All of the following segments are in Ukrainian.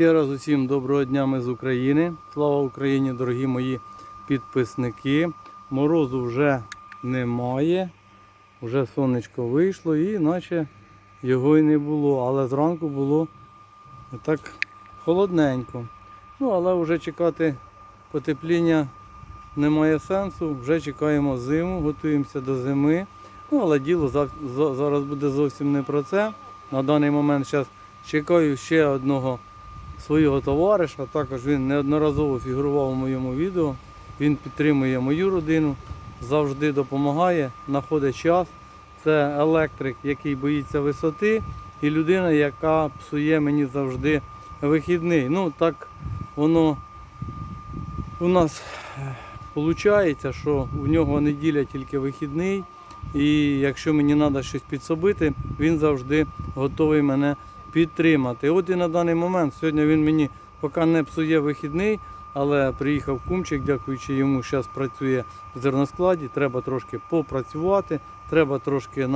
Ще раз усім доброго дня ми з України. Слава Україні, дорогі мої підписники. Морозу вже немає. Вже сонечко вийшло і наче його й не було. Але зранку було так холодненько. Ну, але вже чекати потепління немає сенсу. Вже чекаємо зиму, готуємося до зими. Ну, але діло за- за- зараз буде зовсім не про це. На даний момент зараз чекаю ще одного свого товариша. Також він неодноразово фігурував у моєму відео. Він підтримує мою родину, завжди допомагає, знаходить час. Це електрик, який боїться висоти, і людина, яка псує мені завжди вихідний. Ну так воно у нас виходить, що в нього неділя тільки вихідний. І якщо мені треба щось підсобити, він завжди готовий мене підтримати. От і на даний момент сьогодні він мені поки не псує вихідний, але приїхав кумчик, дякуючи йому, зараз працює в зерноскладі. Треба трошки попрацювати, треба трошки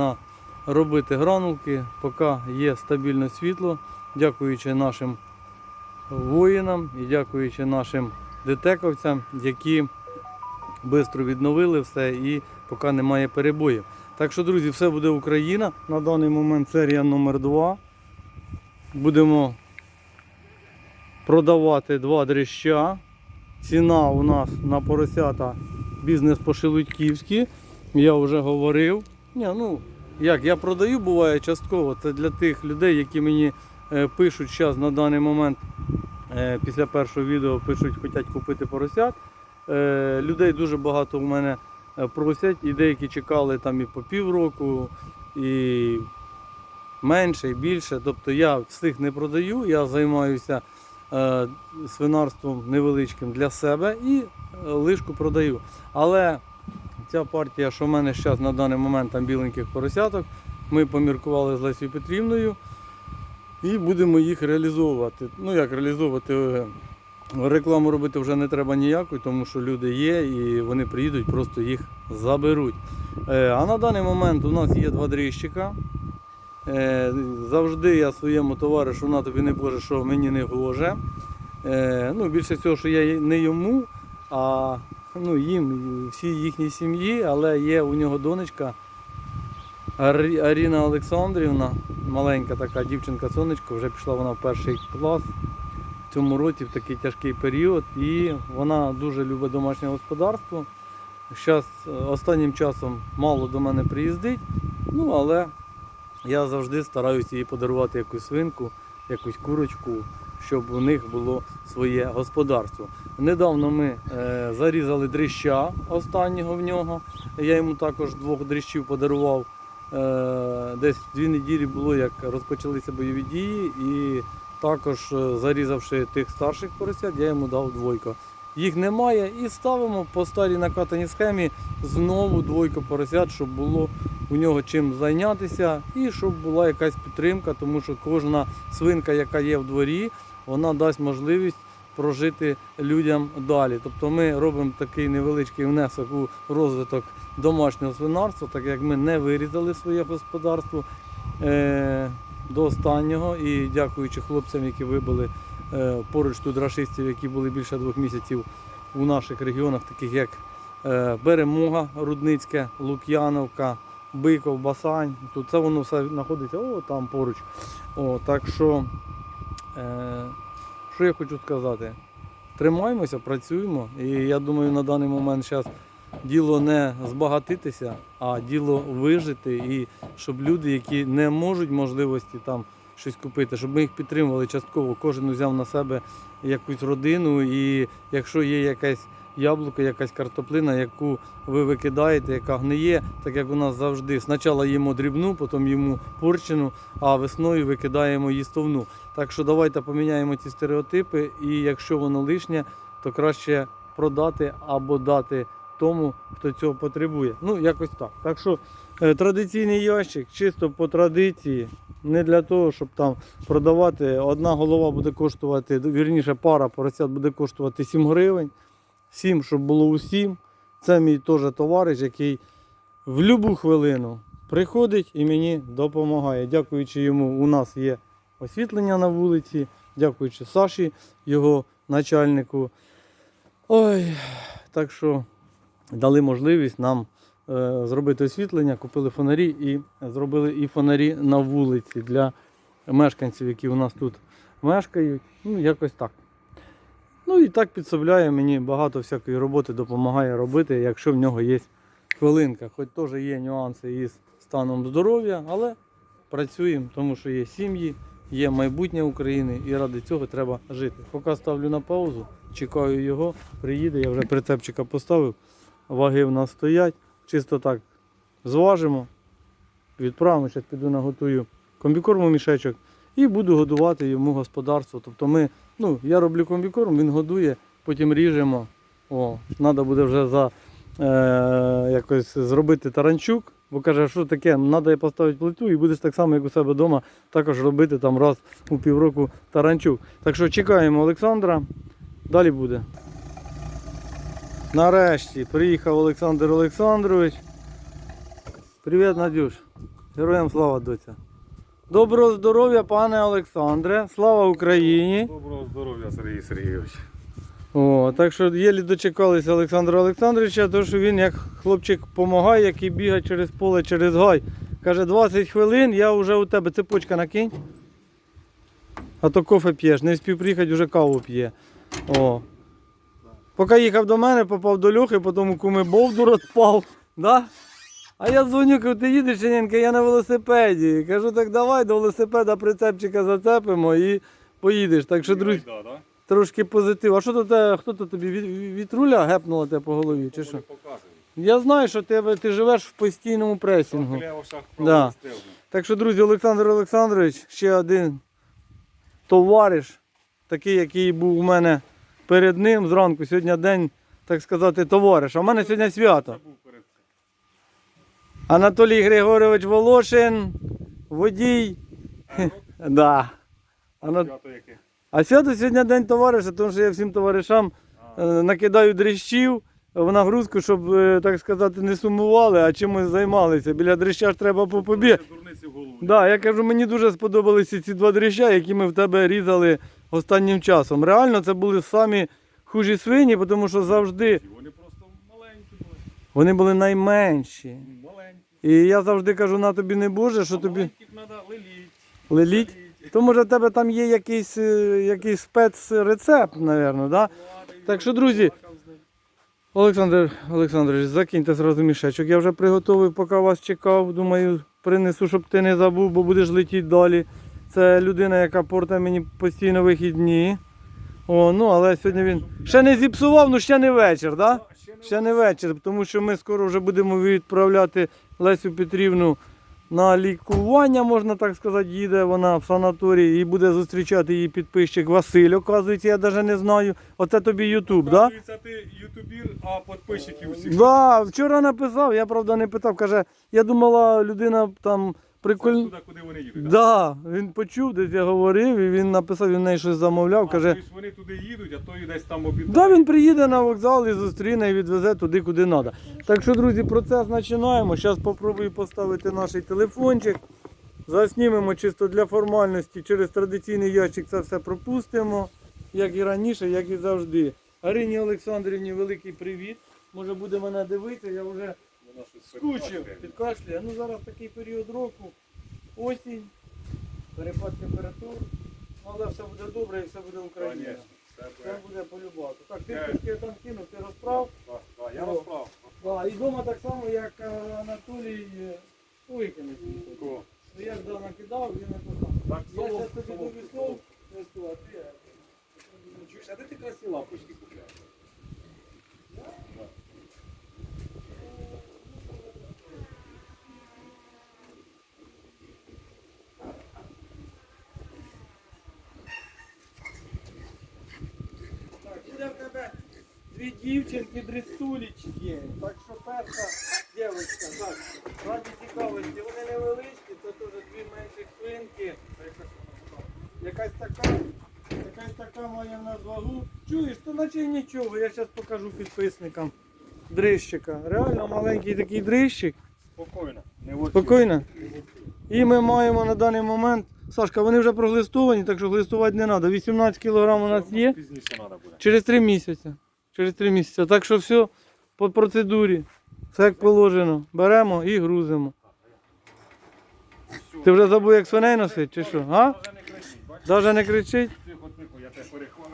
робити гранулки, поки є стабільне світло, дякуючи нашим воїнам і дякуючи нашим детековцям, які швидко відновили все і поки немає перебоїв. Так що, друзі, все буде Україна. На даний момент серія номер 2 Будемо продавати два дрища. Ціна у нас на поросята бізнес по-шелудьківськи. Я вже говорив. Ні, ну, як, я продаю, буває частково. Це для тих людей, які мені е, пишуть зараз на даний момент, е, після першого відео пишуть, хочуть купити поросят. Е, людей дуже багато у мене просять, і деякі чекали там і по півроку, і менше, і більше. Тобто я всіх не продаю, я займаюся е, свинарством невеличким для себе і е, лишку продаю. Але ця партія, що в мене зараз на даний момент там біленьких поросяток, ми поміркували з Лесією Петрівною і будемо їх реалізовувати. Ну як реалізовувати? е, Рекламу робити вже не треба ніякої, тому що люди є і вони приїдуть, просто їх заберуть. Е, А на даний момент у нас є два дріщика. Е, Завжди я своєму товаришу на тобі не боже, що мені не гоже. Е, Ну, більше всього, що я не йому, а ну, їм, всій їхній сім'ї, але є у нього донечка Аріна Олександрівна, маленька така дівчинка сонечко, вже пішла вона в перший клас в цьому році в такий тяжкий період. І вона дуже любить домашнє господарство. Зараз останнім часом мало до мене приїздить, ну але я завжди стараюся їй подарувати якусь свинку, якусь курочку, щоб у них було своє господарство. Недавно ми е, зарізали дрища останнього в нього. Я йому також двох дрищів подарував. Е, десь дві неділі було, як розпочалися бойові дії, і також е, зарізавши тих старших поросят, я йому дав двойку. Їх немає і ставимо по старій накатаній схемі знову двойку поросят, щоб було у нього чим зайнятися і щоб була якась підтримка, тому що кожна свинка, яка є в дворі, вона дасть можливість прожити людям далі. Тобто ми робимо такий невеличкий внесок у розвиток домашнього свинарства, так як ми не вирізали своє господарство е, до останнього. І дякуючи хлопцям, які вибили е, поруч тут рашистів, які були більше двох місяців у наших регіонах, таких як е, Беремога, Рудницьке, Лук'яновка, Биков, Басань. Тут це воно все знаходиться о, там поруч. О, так що, е, що я хочу сказати? Тримаємося, працюємо. І я думаю, на даний момент зараз діло не збагатитися, а діло вижити. І щоб люди, які не можуть можливості там щось купити, щоб ми їх підтримували частково. Кожен взяв на себе якусь родину, і якщо є якесь яблуко, якась картоплина, яку ви викидаєте, яка гниє, так як у нас завжди. Спочатку їмо дрібну, потім їмо порчену, а весною викидаємо їстовну. Так що давайте поміняємо ці стереотипи, і якщо воно лишнє, то краще продати або дати тому, хто цього потребує. Ну, якось так. Так що е, традиційний ящик, чисто по традиції, не для того, щоб там продавати. Одна голова буде коштувати, вірніше, пара поросят буде коштувати 7 гривень. 7, щоб було усім. Це мій теж товариш, який в будь-яку хвилину приходить і мені допомагає. Дякуючи йому, у нас є освітлення на вулиці, дякуючи Саші, його начальнику. Ой, так що дали можливість нам е, зробити освітлення, купили фонарі і зробили і фонарі на вулиці для мешканців, які у нас тут мешкають. Ну, якось так. Ну і так підсобляє мені багато всякої роботи, допомагає робити, якщо в нього є хвилинка. Хоч теж є нюанси із станом здоров'я, але працюємо, тому що є сім'ї, є майбутнє України і ради цього треба жити. Поки ставлю на паузу, чекаю його, приїде, я вже прицепчика поставив, ваги в нас стоять, чисто так зважимо, відправимо, зараз піду наготую комбікорму мішечок і буду годувати йому господарство. Тобто ми, ну, я роблю комбікорм, він годує, потім ріжемо. О, треба буде вже за е, якось зробити таранчук, бо каже, що таке, треба поставити плиту і будеш так само, як у себе вдома, також робити там раз у півроку таранчук. Так що чекаємо Олександра, далі буде. Нарешті приїхав Олександр Олександрович. Привіт, Надюш. Героям слава доця. Доброго здоров'я, пане Олександре. Слава Україні. Доброго здоров'я, Сергій Сергійович. О, так що єлі дочекалися Олександра Олександровича, тому що він як хлопчик допомагає, який бігає через поле, через гай. Каже, 20 хвилин, я вже у тебе цепочка накинь. А то кофе п'єш, не встиг приїхати, вже каву п'є. О. Поки їхав до мене, попав до Льохи, потім у куми Бовдур відпав. Да? А я дзвоню, кажу, ти їдеш, Жененька, я на велосипеді. Кажу, так давай до велосипеда прицепчика зацепимо і поїдеш. Так що, друзі. Трошки позитив. А що то те, хто то тобі вітруля гепнула тебе по голові? Чи що? Я знаю, що тебе, ти живеш в постійному пресінгу. Да. Так що, друзі, Олександр Олександрович, ще один товариш, такий, який був у мене перед ним зранку. Сьогодні день, так сказати, товариш. А в мене сьогодні свято. Анатолій Григорович Волошин, водій. Да. Ана- А свято сьогодні день товариша, тому що я всім товаришам е, накидаю дрищів в нагрузку, щоб, е, так сказати, не сумували, а чимось займалися. Біля дрища ж треба по побі. Це Дурниці в голову. Да, я кажу, мені дуже сподобалися ці два дрища, які ми в тебе різали останнім часом. Реально, це були самі хужі свині, тому що завжди Вони просто маленькі були. Вони були найменші. Маленькі. І я завжди кажу, на тобі не Боже, що тобі маленьких треба леліть. леліть. леліть. То може в тебе там є якийсь, е, якийсь спецрецепт, мабуть, да? Так що, друзі, Олександр Олександрович, закиньте зразу мішечок. Я вже приготував, поки вас чекав. Думаю, принесу, щоб ти не забув, бо будеш летіти далі. Це людина, яка портає мені постійно вихідні. О, ну, але сьогодні він ще не зіпсував, ну ще не вечір, да? Ще не вечір, тому що ми скоро вже будемо відправляти Лесю Петрівну на лікування, можна так сказати, їде вона в санаторії і буде зустрічати її підписчик Василь. Оказується, я навіть не знаю. Оце тобі Ютуб, так? Да? Це ти ютубір, а підписчиків усіх. Да, вчора написав, я правда не питав. Каже, я думала, людина там прикольна. Туди, куди вони їдуть. Да, він почув, десь я говорив, і він написав, він неї щось замовляв. Каже, тобто вони туди їдуть, а той десь там обідає. да, він приїде на вокзал і зустріне і відвезе туди, куди треба. Так що, друзі, процес починаємо. Зараз спробую поставити наш телефончик. Заснімемо чисто для формальності. Через традиційний ящик це все пропустимо, як і раніше, як і завжди. Арині Олександрівні великий привіт. Може буде мене дивитися, я вже скучив передбачує. під кашля. Ну зараз такий період року, осінь, перепад температур. Ну, Але все буде добре і все буде Україна. Все буде. полюбати. Так, ти Так. трошки я там кинув, ти розправ. Да, да, Я розправ. Да, і вдома так само, як е, Анатолій е, викинув. Ну, Я ж да, накидав, він написав. Так, Я зараз тобі солом. а ти. е, а де ти красні лампочки купляєш? Так, буде в тебе дві дівчинки, дрестулечки. Так що перша дівчинка, так, раді цікавості, вони невеличкі, це теж дві менші свинки. Якась така, якась така має в нас вагу. Чуєш, то наче й нічого, я зараз покажу підписникам дрищика. Реально маленький такий дрищик. Спокійно. Не Спокійно. І ми маємо на даний момент. Сашка, вони вже проглистовані, так що глистувати не треба. 18 кг у нас є. Пізніше треба буде. Через 3 місяці. Через 3 місяці. Так що все по процедурі. Все як положено. Беремо і грузимо. Ти вже забув, як свиней носити, чи що? А? Не кричить. Даже не кричить. Тихо, тихо, я тебе перехвалю.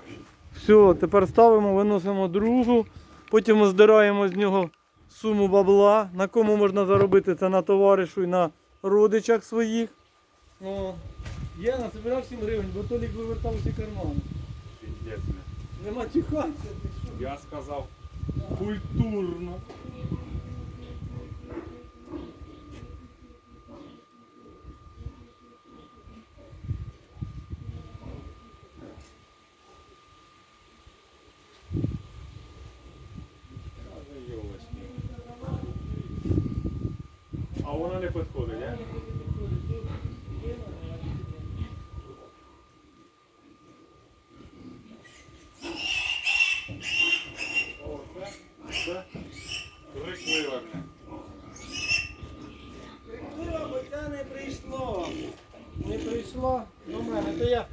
Все, тепер ставимо, виносимо другу, потім здираємо з нього суму бабла, на кому можна заробити це на товаришу і на родичах своїх. О, я насобирав 7 гривень, бо Толік вивертав усі кармани. Нема що? Я сказав культурно. Каже, йолочки. А вона не підходить, не? О, це, це крикливе мене. Прикрила, бо це не прийшло. Не прийшло до мене. То я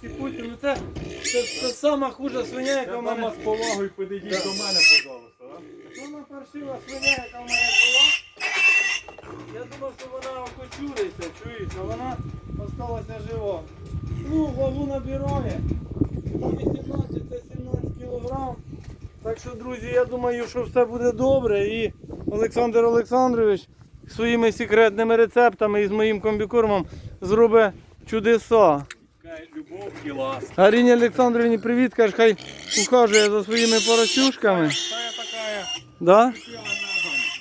ціпутю, ну це, це, це сама хужа свиня, яка Це в мене. мама з повагою підійдіть до мене, пожалуйста. Да? Сама паршива свиня, яка в мене була. Я думав, що вона окочуриться, чуєш, а вона осталася жива. Ну, вагу набирає. 18, це 17 кілограм. Так що, друзі, я думаю, що все буде добре. І Олександр Олександрович своїми секретними рецептами і з моїм комбікормом зробить чудеса. І ласка. Аріні Олександровні привіт, каже, хай ухажує за своїми поросюшками. Да?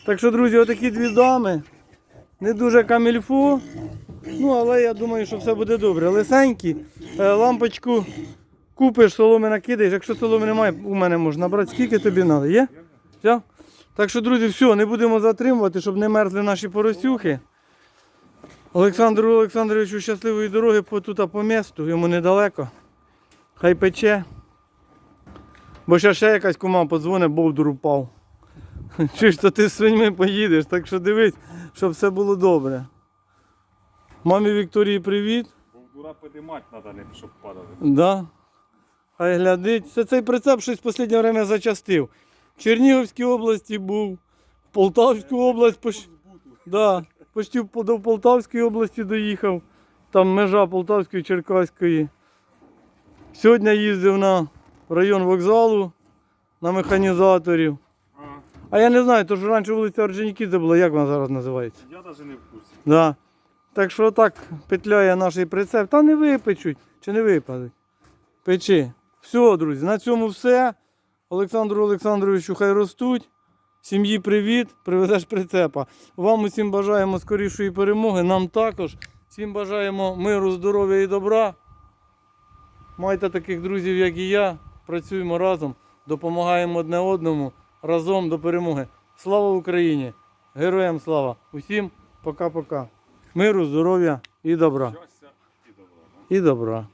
Так що, друзі, отакі дві дами. Не дуже камільфу. Ну, але я думаю, що все буде добре. Лисенькі. Е, Лампочку купиш, соломи накидаєш. Якщо соломи немає, у мене можна брати. Скільки тобі треба? Є? Все? Так що, друзі, все, не будемо затримувати, щоб не мерзли наші поросюхи. Олександру Олександровичу щасливої дороги по тут по місту, йому недалеко. Хай пече. Бо ще ще якась кума подзвонить, бовдур упав. Чи ж то ти з свиньми поїдеш, так що дивись, щоб все було добре. Мамі Вікторії привіт. Дура підіймати треба, не щоб падали. Да. Хай глядить. Це цей прицеп щось в останнє время зачастив. В Чернігівській області був, в Полтавську область поч... да, почти до Полтавської області доїхав. Там межа Полтавської Черкаської. Сьогодні їздив на район вокзалу на механізаторів. А, я не знаю, то ж раніше вулиця Орджонікідзе була, як вона зараз називається? я навіть не в курсі. Да. Так що так петляє наш прицеп. Та не випечуть чи не випадуть. Печи. Все, друзі, на цьому все. Олександру Олександровичу хай ростуть. Сім'ї привіт, привезеш прицепа. Вам усім бажаємо скорішої перемоги. Нам також. Всім бажаємо миру, здоров'я і добра. Майте таких друзів, як і я. Працюємо разом, допомагаємо одне одному разом до перемоги. Слава Україні! Героям слава! Усім пока-пока. Миру, здоров'я і добра. Щастя і добра. І добра.